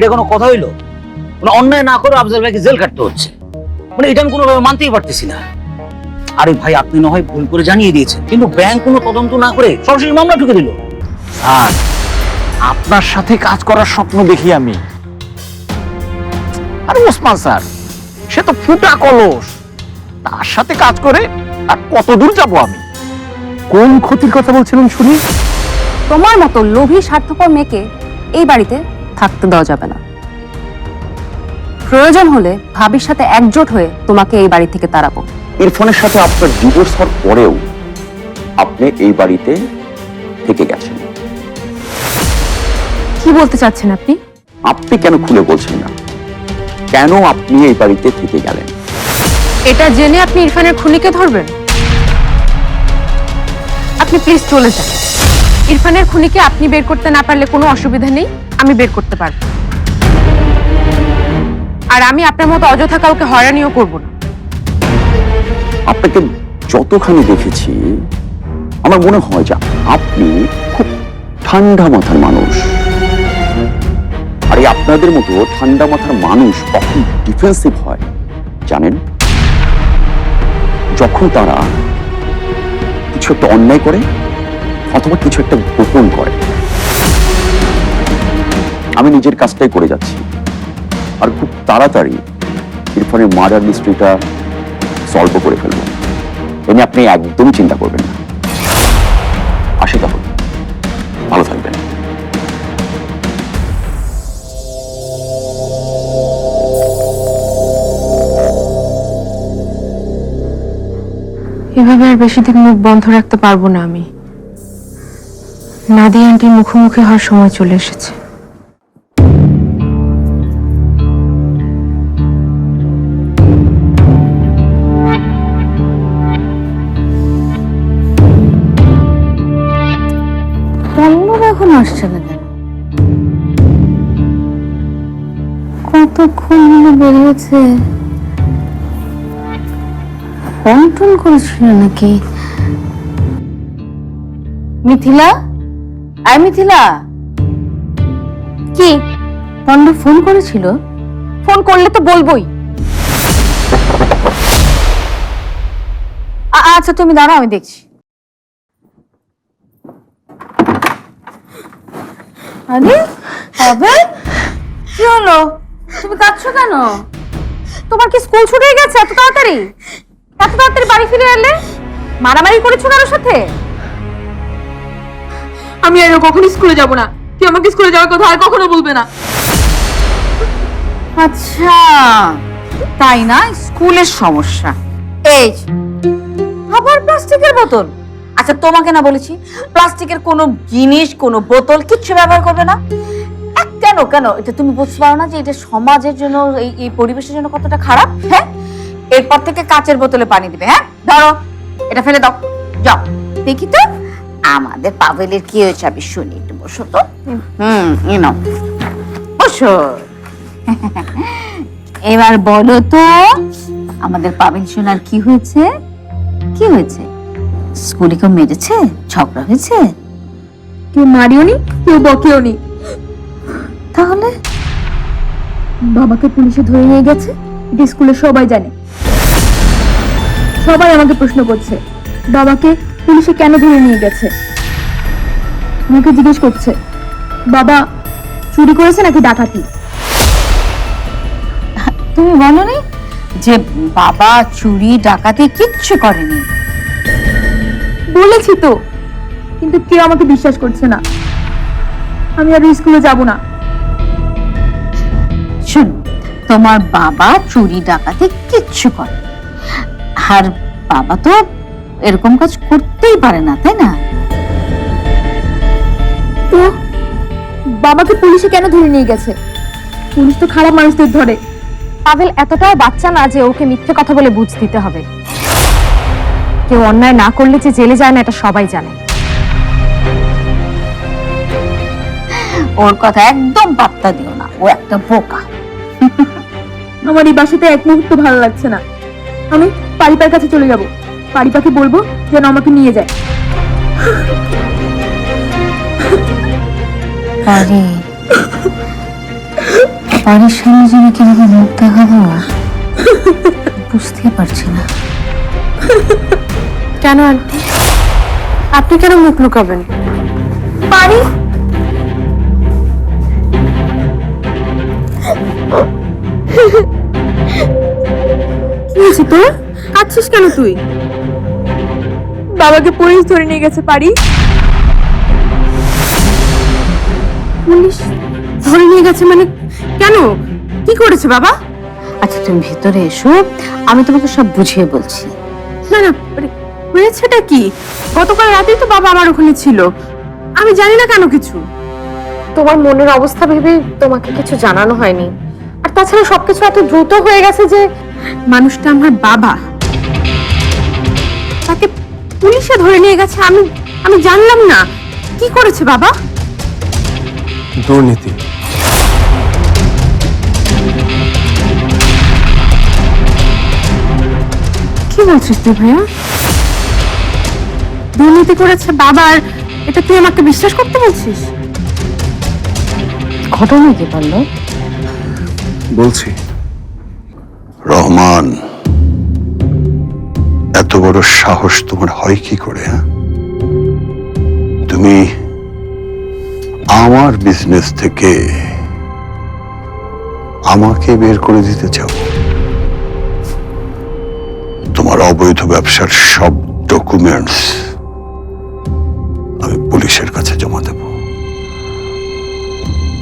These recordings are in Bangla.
এটা কোনো কথা হইল? মানে অন্যায় না করে আফজাল ভাইকে জেল কাটতে হচ্ছে। মানে এটা আমি কোনোভাবে মানতেই পারতেছি না। আরে ভাই আপনি না হয় ভুল করে জানিয়ে দিয়েছেন কিন্তু ব্যাংক কোনো তদন্ত না করে সরাসরি মামলা ঢুকে দিল। স্যার আপনার সাথে কাজ করার স্বপ্ন দেখি আমি। আর ওসমান স্যার সে তো ফুটা কলস। তার সাথে কাজ করে আর কত দূর যাব আমি? কোন ক্ষতির কথা বলছিলেন শুনি? তোমার মতো লোভী স্বার্থপর মেয়েকে এই বাড়িতে থাকতে দেওয়া যাবে না। প্রয়োজন হলে ভাবির সাথে একজোট হয়ে তোমাকে এই বাড়ি থেকে তাড়াবো। ইরফানের সাথে আপনার ডিভোর্স হওয়ার পরেও আপনি এই বাড়িতে থেকে গেছেন। কি বলতে চাচ্ছেন আপনি? আপনি কেন খুলে বলছেন না? কেন আপনি এই বাড়িতে থেকে গেলেন? এটা জেনে আপনি ইরফানের খুনিকে ধরবেন? আপনি প্লিজ চলে যান। ইরফানের খুনিকে আপনি বের করতে না পারলে কোনো অসুবিধা নেই, আমি বের করতে পারব। আর আমি আপনার মতো অযথা কাউকে হয়রানিও করব না। আপনাকে যতখানি দেখেছি, আমার মনে হয় যে আপনি খুব ঠান্ডা মাথার মানুষ। আর আপনাদের মতো ঠান্ডা মাথার মানুষ কখন ডিফেন্সিভ হয়, জানেন? যখন তারা কিছু একটা অন্যায় করে অথবা কিছু একটা গোপন করে। আমি নিজের কাজটাই করে যাচ্ছি। আর খুব তাড়াতাড়ি ইরফানের মার্ডার মিস্ট্রিটা সলভ করে ফেলব। এ নিয়ে আপনি একদমই চিন্তা করবেন না। আসি তাহলে ভালো থাকবেন। এভাবে আর বেশি দিন মুখ বন্ধ রাখতে পারব না আমি। নাদি আন্টির মুখোমুখি হওয়ার সময় চলে এসেছে। এখন আসছে না কেন? কতক্ষণ হলো বেরিয়েছে? ফোন টোন করেছিল নাকি? মিথিলা? আই মিথিলা কি? পল্লব ফোন করেছিল? ফোন করলে তো বলবোই। আচ্ছা তুমি দাঁড়াও আমি দেখছি। আরে হবে? কি হলো? তুমি কাঁদছো কেন? তোমার কি স্কুল ছুটে গেছে? এত তাড়াতাড়ি? এত তাড়াতাড়ি বাড়ি ফিরে এলে? মারামারি করেছ কারোর সাথে? আমি আর কখনো স্কুলে যাব না। তুই আমাকে স্কুলে যাওয়ার কথা আর কখনো বলবে না। আচ্ছা তাই না? স্কুলের সমস্যা। এই আবার প্লাস্টিকের বোতল। আচ্ছা তোমাকে না বলেছি, প্লাস্টিকের কোনো জিনিস, কোনো বোতল কিচ্ছু ব্যবহার করবে না। কেন কেন? এটা তুমি বুঝতে পারো না যে এটা সমাজের জন্য, এই এই পরিবেশের জন্য কতটা খারাপ হ্যাঁ? এরপর থেকে কাচের বোতলে পানি দিবে হ্যাঁ? ধরো, এটা ফেলে দাও। যাও। দেখি তো। আমাদের পাভেলের কি হয়েছে আমি শুনি একটু বসো তো। হুম। বসো। এবার বলো তো আমাদের পাবেল সোনার কি হয়েছে? কি হয়েছে? স্কুলে কেউ মেরেছে? ঝগড়া হয়েছে? কেউ মারিওনি কেউ বকেওনি তাহলে? বাবাকে পুলিশে ধরে নিয়ে গেছে এটা স্কুলে সবাই জানে। সবাই আমাকে প্রশ্ন করছে বাবাকে পুলিশে কেন ধরে নিয়ে গেছে? আমাকে জিজ্ঞেস করছে বাবা চুরি করেছে নাকি ডাকাতি? তুমি বলনি যে বাবা চুরি ডাকাতি কিচ্ছু করেনি? বলেছি তো কিন্তু কেউ আমাকে বিশ্বাস করছে না। আমি আর স্কুলে যাব না। শুনো তোমার বাবা চুরি ডাকাতি কিচ্ছু করে আর বাবা তো এরকম কাজ করতেই পারে না তাই না? তো বাবাকে পুলিশে কেন ধরে নিয়ে গেছে? পুলিশ তো খারাপ মানুষদের ধরে। পাভেল এতটাও বাচ্চা না যে ওকে মিথ্যে কথা বলে বুঝ দিতে হবে। কেউ অন্যায় না করলে যে জেলে যায় না এটা সবাই জানে। ওর কথা একদম পাত্তা দিও না ও একটা বোকা। আমার এই বাসাতে এক মুহূর্ত ভালো লাগছে না। আমি পারিপার কাছে চলে যাব। পারিপাকে বলব? যেন আমাকে নিয়ে যায়। বাড়ির সামনে যেন কীভাবে মুখ দেখাবো বুঝতে পারছি না। কেন আন্টি? আপনি কেন মুখ লুকাবেন? পারি কি হয়েছে তোর? কাঁদছিস কেন তুই? বাবাকে পুলিশ ধরে নিয়ে গেছে পারি? পুলিশ ধরে নিয়ে গেছে মানে কেন? কি করেছে বাবা? আচ্ছা তুমি ভেতরে এসো। আমি তোমাকে সব বুঝিয়ে বলছি। না না মানে হয়েছেটা কি? গতকাল রাতেই তো বাবা আমার ওখানে ছিল। আমি জানি না কেন কিছু। তোমার মনের অবস্থা ভেবে তোমাকে কিছু জানানো হয়নি। আর তাছাড়া সবকিছু এত দ্রুত হয়ে গেছে যে মানুষটা আমার বাবা। তাকে পুলিশে ধরে নিয়ে গেছে আমি আমি জানলাম না। কি করেছে বাবা? দুর্নীতি। কি বলছিস তুই ভাইয়া? দুর্নীতি করেছে বাবার এটা তুই আমাকে বিশ্বাস করতে বলছিস? ঘটনা কি বলল? বলছি। রহমান এত বড় সাহস তোমার হয় কি করে হ্যাঁ? তুমি আমার বিজনেস থেকে আমাকে বের করে দিতে চাও। তোমার অবৈধ ব্যবসার সব ডকুমেন্টস আমি পুলিশের কাছে জমা দেব।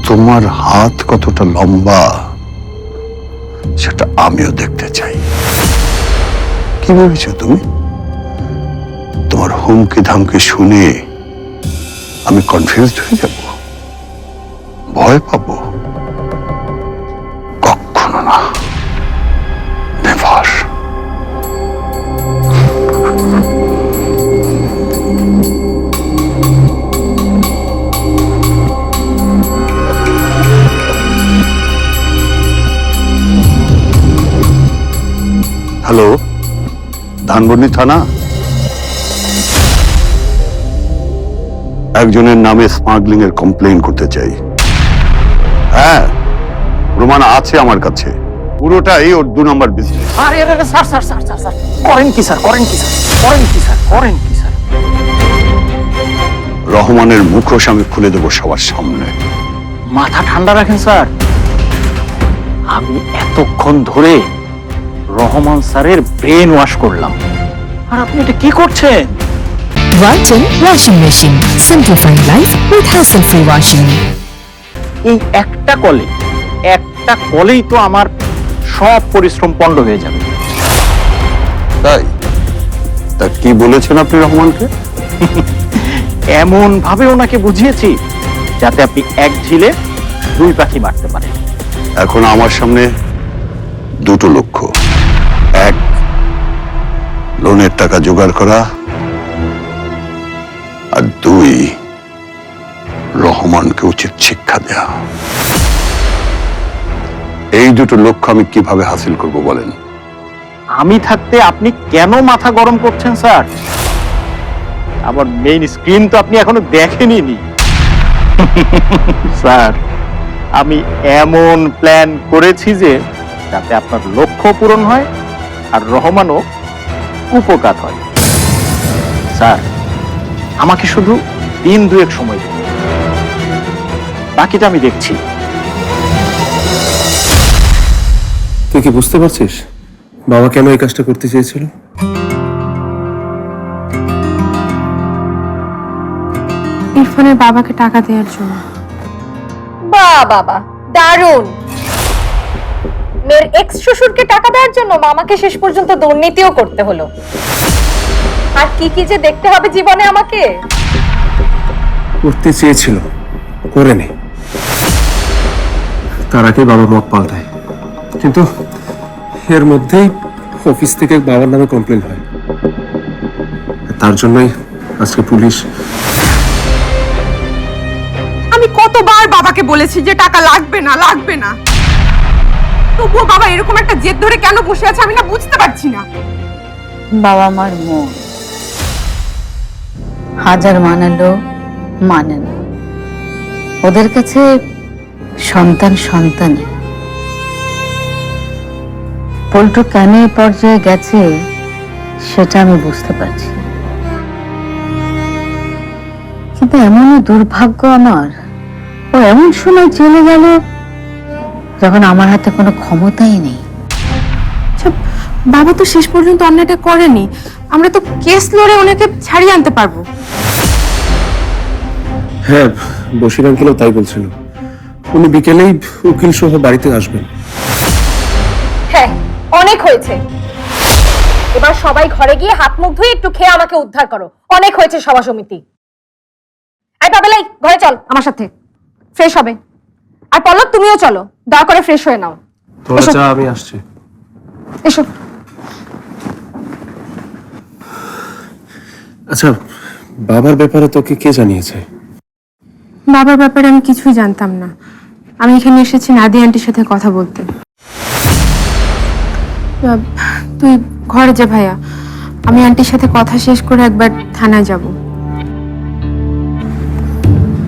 তোমার হাত কতটা লম্বা, সেটা আমিও দেখতে চাই। কি ভেবেছো তুমি? তোমার হুমকি ধামকি শুনে আমি কনফিউজড হয়ে যাব। ভয় পাবো? কখনো না। নেভার হ্যালো ধানবন্ডি থানা। একজনের নামে স্মাগলিং এর কমপ্লেইন করতে চাই। হ্যাঁ প্রমাণ আছে আমার কাছে। পুরোটাই ওর দু নম্বর বিজনেস আরে আরে আরে, sir sir sir sir sir. করেন কি স্যার করেন কি স্যার করেন কি স্যার করেন কি স্যার। রহমানের মুখোশ আমি খুলে দেবো সবার সামনে। মাথা ঠান্ডা রাখেন স্যার। আমি এতক্ষণ ধরে রহমান স্যারের ব্রেন ওয়াশ করলাম। আর আপনি এটা কি করছেন? Walton washing machine Simplifying life with hassle-free washing. এই একটা কলে একটা কলেই তো আমার সব পরিশ্রম পণ্ড হয়ে যাবে। তাই? তা কি বলেছেন আপনি রহমানকে? এমন ভাবে ওনাকে বুঝিয়েছি যাতে আপনি এক ঝিলে দুই পাখি মারতে পারেন। এখন আমার সামনে দুটো লক্ষ্য টাকা জোগাড় করা আর দুই, রহমানকে উচিত শিক্ষা দেয়া। এই দুটো লক্ষ্য আমি কীভাবে হাসিল করব বলেন? আমি থাকতে আপনি কেন মাথা গরম করছেন, স্যার? আমার মেইন স্ক্রিন তো আপনি এখনও দেখেনি স্যার, আমি এমন প্ল্যান করেছি যে যাতে আপনার লক্ষ্য পূরণ হয় আর রহমানও উপকার হয়। স্যার আমাকে শুধু দিন দুয়েক সময় দিন। বাকিটা আমি দেখছি। তুই কি বুঝতে পারছিস বাবা কেন এই কাজটা করতে চেয়েছিল? ইরফানের বাবাকে টাকা দেওয়ার জন্য। বা বাবা দারুণ। মেয়ের এক্স শ্বশুরকে টাকা দেওয়ার জন্য মামাকে শেষ পর্যন্ত দুর্নীতিও করতে হলো। আর কি কি যে দেখতে হবে জীবনে আমাকে? করতে চেয়েছিল করেনি তার আগে বাবা মত পাল্টায়। কিন্তু এর মধ্যেই অফিস থেকে বাবার নামে কমপ্লেন হয়। তার জন্যই আজকে পুলিশ আমি কতবার বাবাকে বলেছি যে টাকা লাগবে না লাগবে না। তবুও বাবা এরকম একটা জেদ ধরে কেন বসে আছে আমি না বুঝতে পারছি না। বাবা মার মন। হাজার মানালো মানে ওদের কাছে সন্তান পল্টু কেন এই পর্যায়ে গেছে, সেটা আমি বুঝতে পারছি। কিন্তু এমনই দুর্ভাগ্য আমার। ও এমন সময় চলে গেল যখন আমার হাতে কোনো ক্ষমতাই নেই। বাবা তো শেষ পর্যন্ত অন্যায়টা করেনি। আমরা তো কেস লড়ে ওনাকে ছাড়িয়ে আনতে পারব। হ্যাঁ বসির আঙ্কেলও তাই বলছিল। উনি বিকেলেই উকিল সহ বাড়িতে আসবেন। হ্যাঁ অনেক হয়েছে। এবার সবাই ঘরে গিয়ে হাত মুখ ধুয়ে একটু খেয়ে আমাকে উদ্ধার করো। অনেক হয়েছে সভা সমিতি। আই পাবেলাই ঘরে চল। আমার সাথে। ফ্রেশ হবে। আর পলক তুমিও চলো। দয়া করে ফ্রেশ হয়ে নাও। তোরা। আমি আসছি। এসো। আচ্ছা বাবার ব্যাপারে তোকে কে জানিয়েছে? বাবার ব্যাপারে আমি কিছুই জানতাম না। আমি এখানে এসেছি নাদি আন্টির সাথে কথা বলতে। তুই ঘরে যা ভাইয়া। আমি আন্টির সাথে কথা শেষ করে একবার থানায় যাব।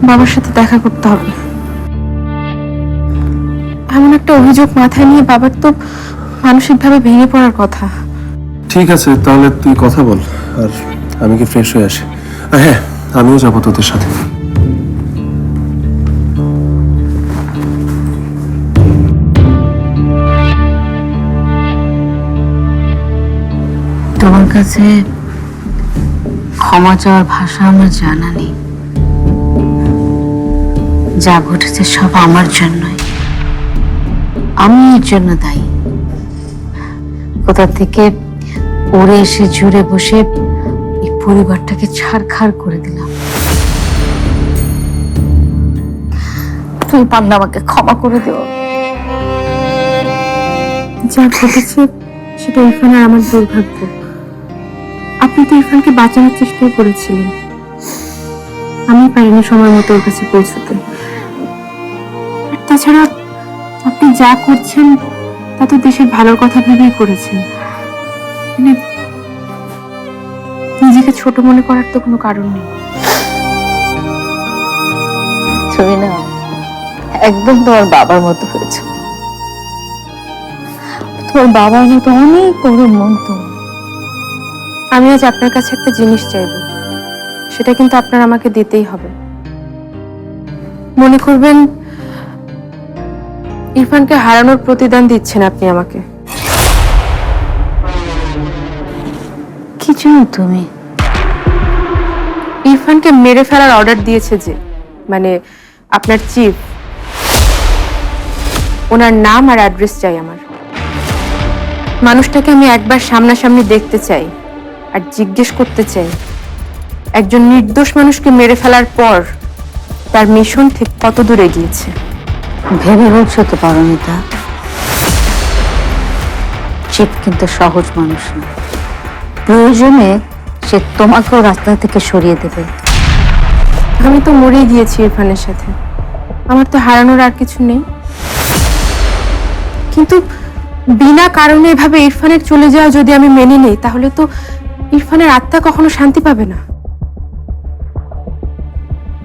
বাবার সাথে দেখা করতে হবে। এমন একটা অভিযোগ মাথায় নিয়ে বাবার তো মানসিকভাবে ভেঙে পড়ার কথা। ঠিক আছে তাহলে তুই কথা বল আর আমি কি ফ্রেশ হয়ে আসি? হ্যাঁ আমিও যাব তোদের সাথে। তোমার কাছে ক্ষমা চাওয়ার ভাষা আমার জানা নেই। যা ঘটেছে সব আমার জন্যই। আমি এর জন্য দায়ী। কোথা থেকে ওরে এসে জুড়ে বসে এই পরিবারটাকে ছাড়খাড় করে দিলাম। তুমি পারলে আমাকে ক্ষমা করে দেও। যা ঘটেছে, সেটা ইরফান আমার দুর্ভাগ্য। আপনি তো ইরফানকে বাঁচানোর চেষ্টা করেছিলেন। আমি পারিনি সময় মতো ওর কাছে পৌঁছতে। তাছাড়া যা করছেন তা তো দেশের ভালোর কথা ভেবেই করেছেন। মানে নিজেকে ছোট মনে করার তো কোনো কারণ নেই। তুমি না একদম তোমার বাবার মতো হয়েছে। তোমার বাবার মতো অনেক বড় মন তো আমি আজ আপনার কাছে একটা জিনিস চাইব সেটা কিন্তু আপনার আমাকে দিতেই হবে। মনে করবেন ইরফানকে হারানোর প্রতিদান দিচ্ছেন আপনি আমাকে। কি চাও তুমি। ইরফানকে মেরে ফেলার অর্ডার দিয়েছে যে মানে আপনার চিফ ওনার নাম আর অ্যাড্রেস চাই আমার। মানুষটাকে আমি একবার সামনাসামনি দেখতে চাই আর জিজ্ঞেস করতে চাই। একজন নির্দোষ মানুষকে মেরে ফেলার পর তার মিশন ঠিক কত দূর এগিয়েছে? ভেবে বলছো তো পারমিতা? চিপ কিন্তু সহজ মানুষ না। প্রয়োজনে সে তোমাকেও রাস্তা থেকে সরিয়ে দেবে। আমি তো মরেই গিয়েছি ইরফানের সাথে। আমার তো হারানোর আর কিছু নেই। কিন্তু বিনা কারণে এভাবে ইরফানের চলে যাওয়া যদি আমি মেনে নিই, তাহলে তো ইরফানের আত্মা কখনো শান্তি পাবে না।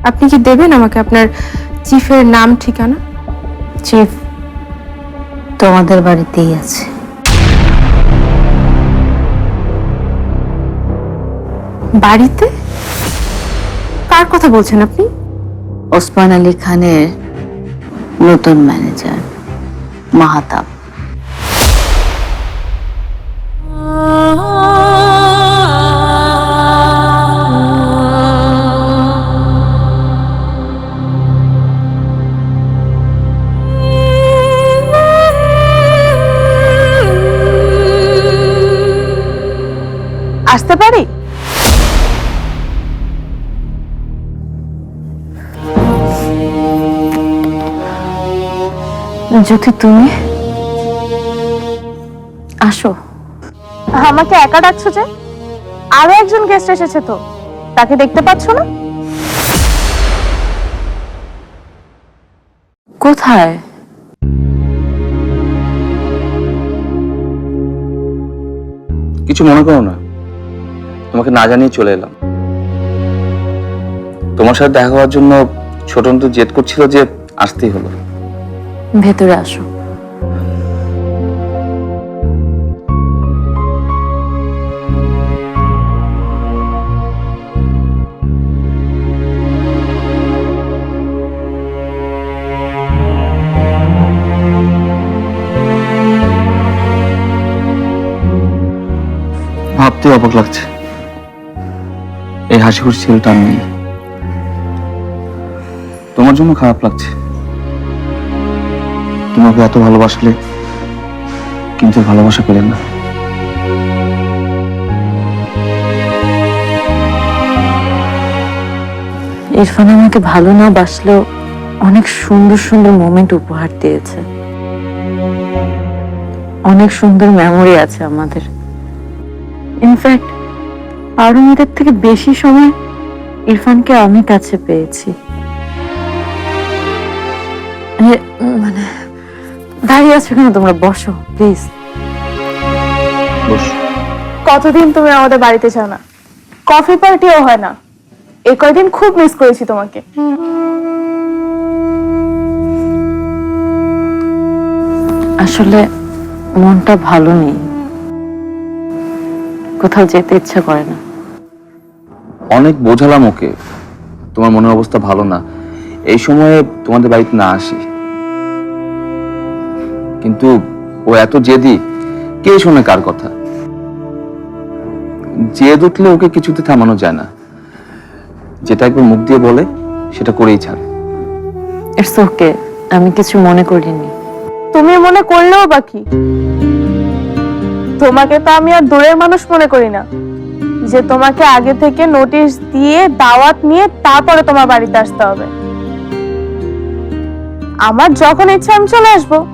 আপনি কি দেবেন আমাকে আপনার চিফের নাম ঠিকানা? চিফ তোমাদের বাড়িতেই আছে। বাড়িতে? কার কথা বলছেন আপনি? ওসমান আলী খানের নতুন ম্যানেজার মাহাতাব। আসতে পারি? যদি তুমি? আসো। আমাকে একা ডাকছো যে? আরও একজন গেস্ট এসেছে তো। তাকে দেখতে পাচ্ছ না? কোথায়? কিছু মনে করো না। তোমাকে না জানিয়ে চলে এলাম। তোমার সাথে দেখা হওয়ার জন্য ছোটন তো জেদ করছিল যে আসতেই হলো। ভেতরে আসো। ভাবতে অবাক লাগছে। হাসি খুশি ছেলেটা আমি। তোমার জন্য খারাপ লাগছে। তোমাকে এত ভালোবাসলে কিন্তু ভালোবাসা পেলেন না। ইরফান আমাকে ভালো না বাসলেও অনেক সুন্দর সুন্দর মোমেন্ট উপহার দিয়েছে। অনেক সুন্দর মেমোরি আছে আমাদের। ইনফ্যাক্ট আরও মেয়েদের থেকে বেশি সময় ইরফানকে আমি কাছে পেয়েছি। মানে দাঁড়িয়ে আছো কেন তোমরা বসো প্লিজ কতদিন তুমি আমাদের বাড়িতে যাও না? কফি পার্টিও হয় না। এই কয়দিন খুব মিস করেছি তোমাকে। আসলে মনটা ভালো নেই। কোথাও যেতে ইচ্ছা করে না। অনেক বোঝালাম ওকে। তোমার মনের অবস্থা ভালো না। এই সময়ে তোমাদের বাড়িতে না আসি। কিন্তু ও এত জেদি, কে শোনে কার কথা? জেদ উঠলে ওকে কিছুতে থামানো যায় না। যেটা একবার মুখ দিয়ে বলে, সেটা করেই ছাড়ে। ওকে আমি কিছু মনে করিনি। তুমি মনে করলেও বাকি তোমাকে তো আমি আর দূরের মানুষ মনে করি না। যে তোমাকে আগে থেকে নোটিশ দিয়ে দাওয়াত নিয়ে তারপরে তোমার বাড়িতে আসতে হবে। আমার যখন ইচ্ছা আমি চলে আসব।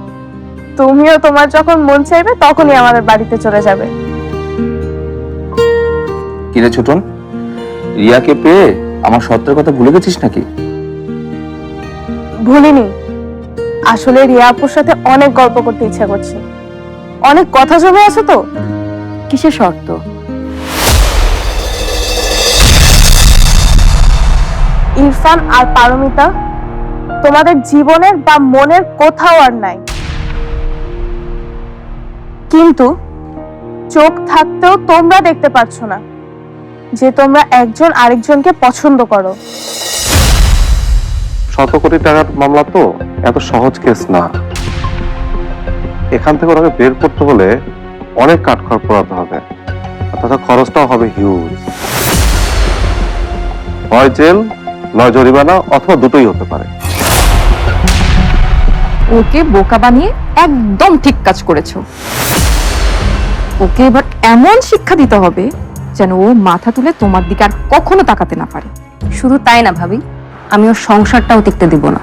তুমিও তোমার যখন মন চাইবে তখনই আমাদের বাড়িতে চলে যাবে। কিরে ছোটন? রিয়াকে পেয়ে আমার সত্যের কথা ভুলে গেছিস নাকি? ভুলিনি। আসলে রিয়া আপুর সাথে অনেক গল্প করতে ইচ্ছা করছে। অনেক কথা জমে আছে তো? কিসের শর্ত? ইরফান আর পারমিতা, তোমাদের জীবনের বা মনের কোথাও আর নাই। কিন্তু চোখ থাকতেও তোমরা দেখতে পাচ্ছ না যে তোমরা একজন আরেকজনকে পছন্দ করো। শত কোটি টাকার মামলা তো এত সহজ কেস না। এখান থেকে ওনাকে বের করতে হলে অনেক কাঠখড় পোড়াতে হবে তাছাড়া খরচটাও হবে হিউজ হয় জেল নয় জরিমানা অথবা দুটোই হতে পারে। ওকে বোকা বানিয়ে একদম ঠিক কাজ করেছ। ওকে এবার এমন শিক্ষা দিতে হবে যেন ও মাথা তুলে তোমার দিকে আর কখনো তাকাতে না পারে। শুধু তাই না ভাবি আমি ওর সংসারটাও দেখতে দিব না।